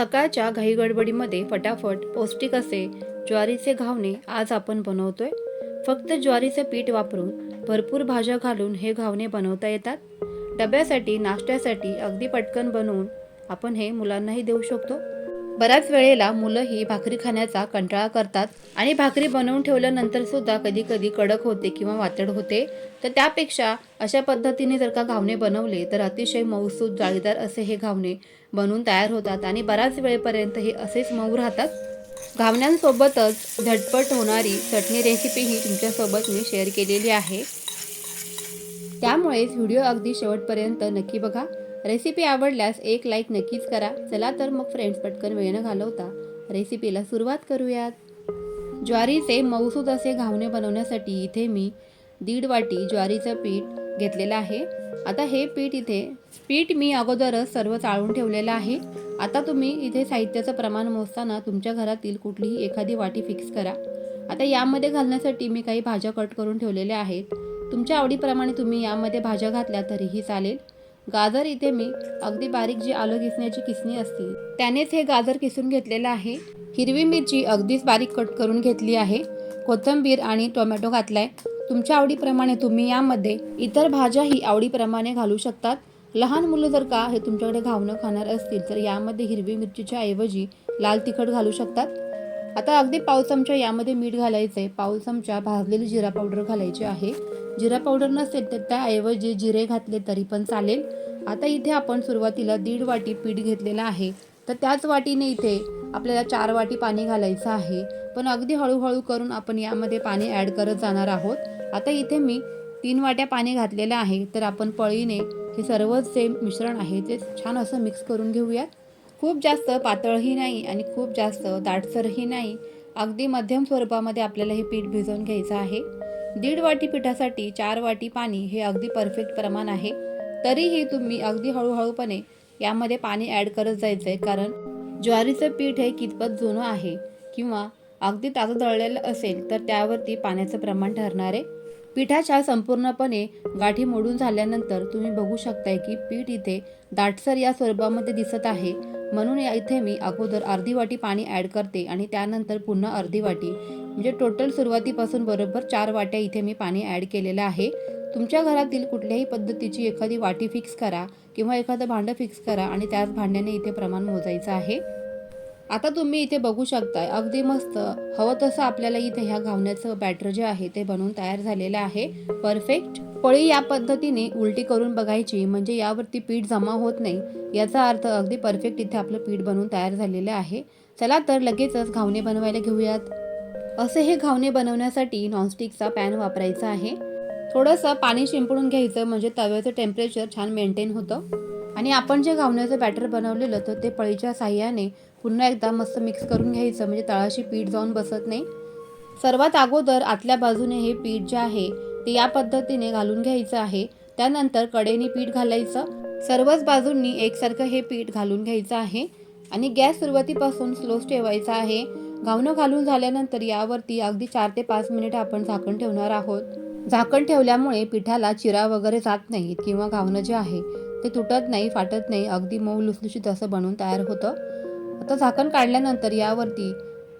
सकाळच्या घाईगडबडीमध्ये फटाफट पौष्टिक असे ज्वारीचे घावणे आज आपण बनवतोय. फक्त ज्वारीचं पीठ वापरून भरपूर भाज्या घालून हे घावणे बनवता येतात. डब्यासाठी नाश्त्यासाठी अगदी पटकन बनवून आपण हे मुलांनाही देऊ शकतो. बऱ्याच वेळेला मुलं ही भाकरी खाण्याचा कंटाळा करतात आणि भाकरी बनवून ठेवल्यानंतर सुद्धा कधी कधी कडक होते किंवा वातड होते. तर त्यापेक्षा अशा पद्धतीने जर का घावणे बनवले तर अतिशय मऊसूद जाळीदार असे हे घावणे बनवून तयार होतात आणि बऱ्याच वेळेपर्यंत हे असेच मऊ राहतात. घावण्यांसोबतच झटपट होणारी चटणी रेसिपीही तुमच्यासोबत मी शेअर केलेली आहे. त्यामुळेच व्हिडिओ अगदी शेवटपर्यंत नक्की बघा. रेसिपी आवडल्यास एक लाईक नक्कीच करा. चला तर मग फ्रेंड्स पटकन वेळ न घालवता रेसिपीला सुरुवात करूयात. ज्वारीचे मऊसूद असे घावणे बनवण्यासाठी इथे मी दीड वाटी ज्वारीचं पीठ घेतलेलं आहे. आता हे पीठ इथे पीठ मी अगोदरच सर्व चाळून ठेवलेलं आहे. आता तुम्ही इथे साहित्याचं प्रमाण मोजताना तुमच्या घरातील कुठलीही एखादी वाटी फिक्स करा. आता यामध्ये घालण्यासाठी मी काही भाज्या कट करून ठेवलेल्या आहेत. तुमच्या आवडीप्रमाणे तुम्ही यामध्ये भाज्या घातल्या तरीही चालेल. गाजर इथे मी अगदी बारीक जी आलं किसण्याची किसणी असते त्यानेच हे गाजर किसून घेतलेलं आहे. हिरवी मिरची अगदीच बारीक कट करून घेतली आहे. कोथिंबीर आणि टोमॅटो घातलाय. तुमच्या आवडीप्रमाणे तुम्ही यामध्ये इतर भाज्याही आवडीप्रमाणे घालू शकतात. लहान मुलं जर का हे तुमच्याकडे घावणं खाणार असतील तर यामध्ये हिरवी मिरचीच्या ऐवजी लाल तिखट घालू शकतात. आता अगदी पाव चमचा यामध्ये मीठ घालायचं आहे पाव चमचा भाजलेली जिरा पावडर घालायची आहे. जिरा पावडर नसेल तर त्याऐवजी जिरे घातले तरी पण चालेल. आता इथे आपण सुरुवातीला दीड वाटी पीठ घेतलेलं आहे. तर त्याच वाटीने इथे आपल्याला चार वाटी पाणी घालायचं आहे. पण अगदी हळूहळू करून आपण यामध्ये पाणी ॲड करत जाणार आहोत. आता इथे मी तीन वाट्या पाणी घातलेलं आहे. तर आपण पळीने हे सर्व जे मिश्रण आहे ते छान असं मिक्स करून घेऊयात. खूप जास्त पातळही नाही आणि खूप जास्त दाटसरही नाही. अगदी मध्यम स्वरूपामध्ये आपल्याला हे पीठ भिजवून घ्यायचं आहे. दीड वाटी पिठासाठी चार वाटी पाणी हे अगदी परफेक्ट प्रमाण आहे. तरीही तुम्ही अगदी हळूहळूपणे यामध्ये पाणी ॲड करत जायचं आहे कारण ज्वारीचं पीठ हे कितपत जुनं आहे किंवा अगदी ताजं दळलेलं असेल तर त्यावरती पाण्याचं प्रमाण ठरणार आहे. पिठाच्या संपूर्णपणे गाठी मोडून झाल्यानंतर तुम्ही बघू शकताय की पीठ इथे दाटसर या स्वरूपामध्ये दिसत आहे. म्हणून या इथे मी अगोदर अर्धी वाटी पाणी ॲड करते आणि त्यानंतर पुन्हा अर्धी वाटी. म्हणजे टोटल सुरुवातीपासून बरोबर चार वाट्या इथे मी पाणी ॲड केलेलं आहे. तुमच्या घरातील कुठल्याही पद्धतीची एखादी वाटी फिक्स करा किंवा एखादं भांडं फिक्स करा आणि त्याच भांड्याने इथे प्रमाण मोजायचं आहे. आता तुम्ही इथे बघू शकताय अगदी मस्त. हवं तसं आपल्याला इथे ह्या घावण्याचं बॅटर जे आहे ते बनवून तयार झालेलं आहे. परफेक्ट पळी या पद्धतीने उलटी करून बघायची म्हणजे यावरती पीठ जमा होत नाही. याचा अर्थ अगदी परफेक्ट इथे आपलं पीठ बनवून तयार झालेलं आहे. चला तर लगेचच घावणे बनवायला घेऊयात. असे हे घावणे बनवण्यासाठी नॉनस्टिकचा पॅन वापरायचा आहे. थोडंसं पाणी शिंपडून घ्यायचं म्हणजे तव्याचं टेम्परेचर छान मेंटेन होतं. आणि आपण जे घावण्याचं बॅटर बनवलेलं तर ते पळीच्या साह्याने पुन्हा एकदा मस्त मिक्स करून घ्यायचं म्हणजे तळाशी पीठ जाऊन बसत नाही. सर्वात अगोदर आतल्या बाजूने हे पीठ जे आहे ते या पद्धतीने घालून घ्यायचं आहे. त्यानंतर कडेने पीठ घालायचं. सर्वच बाजूंनी एकसारखं हे पीठ घालून घ्यायचं आहे. आणि गॅस सुरुवातीपासून स्लोच ठेवायचा आहे. घावणं घालून झाल्यानंतर यावरती अगदी चार ते पाच मिनिट आपण झाकण ठेवणार आहोत. झाकण ठेवल्यामुळे पिठाला चिरा वगैरे जात नाहीत किंवा घावणं जे आहे ते तुटत नाही फाटत नाही अगदी मऊ लुसलुशीत असं बनवून तयार होतं. आता झाकण काढल्यानंतर यावरती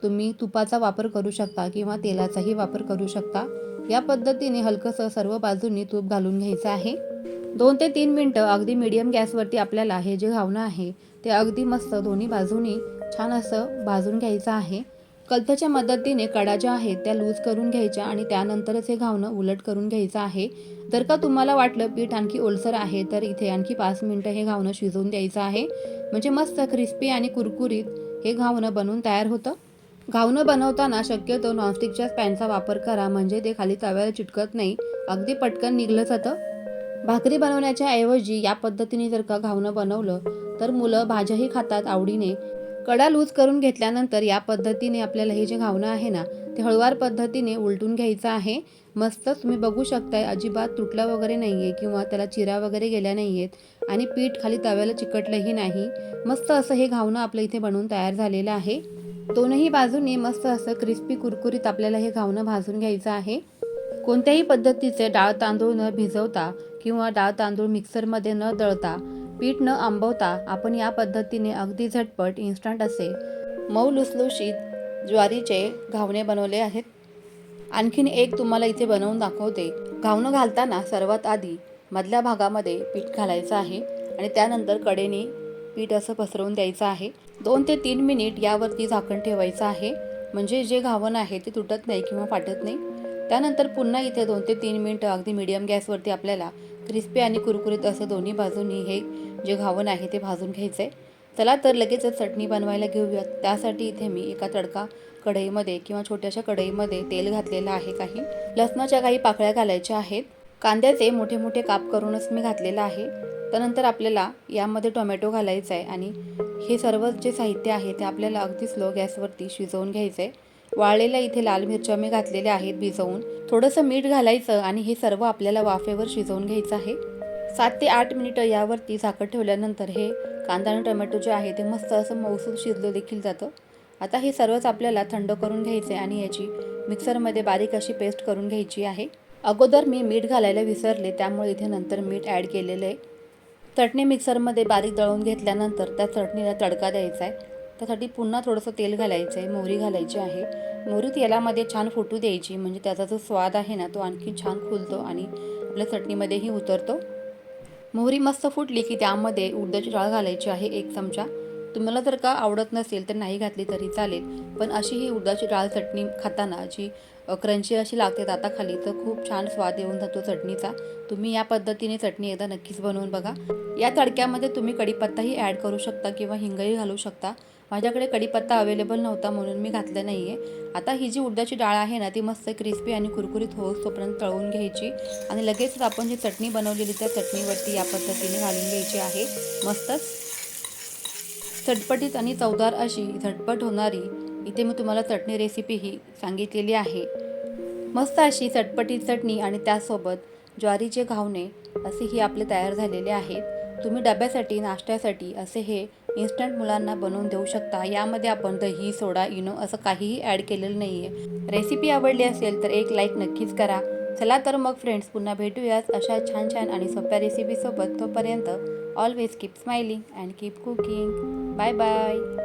तुम्ही तुपाचा वापर करू शकता किंवा तेलाचाही वापर करू शकता. या पद्धतीने हलकंसं सर्व बाजूंनी तूप घालून घ्यायचं आहे. दोन ते तीन मिनटं अगदी मीडियम गॅसवरती आपल्याला हे जे घावणं आहे ते अगदी मस्त दोन्ही बाजूनी छान असं भाजून घ्यायचं आहे. कलथाच्या मदतीने कडा ज्या आहेत त्या लूज करून घ्यायच्या आणि त्यानंतरच हे घावणं उलट करून घ्यायचं आहे. जर का तुम्हाला वाटलं पीठ आणखी ओलसर आहे तर इथे आणखी पाच मिनटं हे घावणं शिजवून द्यायचं आहे. म्हणजे मस्त क्रिस्पी आणि कुरकुरीत हे घावणं बनवून तयार होतं. घावणं बनवताना शक्यतो नॉनस्टिकच्याच पॅनचा वापर करा म्हणजे ते खाली तव्याला चिटकत नाही. अगदी पटकन निघलं जातं. भाकरी बनवण्याच्या ऐवजी या पद्धतीने जर का घावणं बनवलं तर मुलं भाज्याही खातात आवडीने. कडा लूज करून घेतल्यानंतर या पद्धतीने आपल्याला हे जे घावणं आहे ना ते हळुवार पद्धतीने उलटून घ्यायचं आहे. मस्त तुम्ही बघू शकताय अजिबात तुटला वगैरे नाही आहे किंवा त्याला चिरा वगैरे गेल्या नाही आहेत आणि पीठ खाली तव्याला चिकटलंही नाही. मस्त असं हे घावणं आपलं इथे बनवून तयार झालेलं आहे. दोनही बाजूने मस्त असं क्रिस्पी कुरकुरीत आपल्याला हे घावणं भाजून घ्यायचं आहे. कोणत्याही पद्धतीचे डाळ तांदूळ न भिजवता किंवा डाळ तांदूळ मिक्सरमध्ये न दळता पीठ न आंबवता आपण या पद्धतीने अगदी झटपट इन्स्टंट असे मऊ लुसलुशीत ज्वारीचे घावणे बनवले आहेत. आणखीन एक तुम्हाला इथे बनवून दाखवते. घावणं घालताना सर्वात आधी मधल्या भागामध्ये पीठ घालायचं आहे आणि त्यानंतर कडेने पीठ असं पसरवून द्यायचं आहे. दोन ते तीन मिनिट यावरती झाकण ठेवायचं आहे. म्हणजे जे घावण आहे ते तुटत नाही किंवा फाटत नाही. त्यानंतर पुन्हा इथे दोन ते तीन मिनटं अगदी मीडियम गॅसवरती आपल्याला क्रिस्पी आणि कुरकुरीत असं दोन्ही बाजूनी हे जे घावन आहे ते भाजून घ्यायचं आहे चला तर लगेचच चटणी बनवायला घेऊयात. त्यासाठी इथे मी एका तडका कढईमध्ये किंवा छोट्याशा कढईमध्ये तेल घातलेलं आहे काही. लसणाच्या काही पाकळ्या घालायच्या आहेत. कांद्याचे मोठे मोठे काप करूनच मी घातलेलं आहे. त्यानंतर आपल्याला यामध्ये टोमॅटो घालायचा आहे आणि हे सर्व जे साहित्य आहे ते आपल्याला अगदी स्लो गॅसवरती शिजवून घ्यायचं आहे वाळलेल्या इथे लाल मिरच्या मी घातलेल्या आहेत भिजवून. थोडंसं मीठ घालायचं आणि हे सर्व आपल्याला वाफेवर शिजवून घ्यायचं आहे. सात ते आठ मिनिटं यावरती झाकण ठेवल्यानंतर हे कांदा आणि टोमॅटो जे आहे ते मस्त असं मौसूल शिजलं देखील जातं. आता हे सर्वच आपल्याला थंड करून घ्यायचे आणि याची मिक्सरमध्ये बारीक अशी पेस्ट करून घ्यायची आहे. अगोदर मी मीठ घालायला विसरले त्यामुळे इथे नंतर मीठ ॲड केलेलं आहे. चटणी मिक्सरमध्ये बारीक दळून घेतल्यानंतर त्या चटणीला तडका द्यायचा आहे. त्यासाठी पुन्हा थोडंसं तेल घालायचं आहे मोहरी घालायची आहे. मोहरी तेलामध्ये छान फुटू द्यायची म्हणजे त्याचा जो स्वाद आहे ना तो आणखी छान खुलतो आणि आपल्या चटणीमध्येही उतरतो. मोहरी मस्त फुटली की त्यामध्ये उडदाची डाळ घालायची आहे एक चमचा. तुम्हाला जर का आवडत नसेल तर नाही घातली तरी चालेल पण अशी ही उडदाची डाळ चटणी खाताना जी क्रंची अशी लागते दाताखाली तर खूप छान स्वाद येऊन जातो चटणीचा. तुम्ही या पद्धतीने चटणी एकदा नक्कीच बनवून बघा. या तडक्यामध्ये तुम्ही कढीपत्ताही ॲड करू शकता किंवा हिंगही घालू शकता. माझ्याकडे कढीपत्ता अवेलेबल नव्हता म्हणून मी घातलं नाही आहे आता ही जी उडदाची डाळ आहे ना ती मस्त क्रिस्पी आणि कुरकुरीत होस तोपर्यंत तळून घ्यायची. आणि लगेचच आपण जी चटणी बनवलेली त्या चटणीवरती या पद्धतीने घालून घ्यायची आहे. मस्तच. चटपटीत आणि चवदार अशी झटपट होणारी इथे मी तुम्हाला चटणी रेसिपी ही सांगितलेली आहे. मस्त अशी चटपटीत चटणी आणि त्यासोबत ज्वारीचे घावणे असे ही आपले तयार झालेले आहेत. तुम्ही डब्यासाठी नाश्त्यासाठी असे हे इन्स्टंट मुलांना बनवून देऊ शकता. यामध्ये आपण दही सोडा इनो असं काहीही ॲड केलेलं नाही आहे रेसिपी आवडली असेल तर एक लाईक नक्कीच करा. चला तर मग फ्रेंड्स पुन्हा भेटूयाच अशा छान छान आणि सोप्या रेसिपीसोबत तोपर्यंत always keep smiling and keep cooking bye bye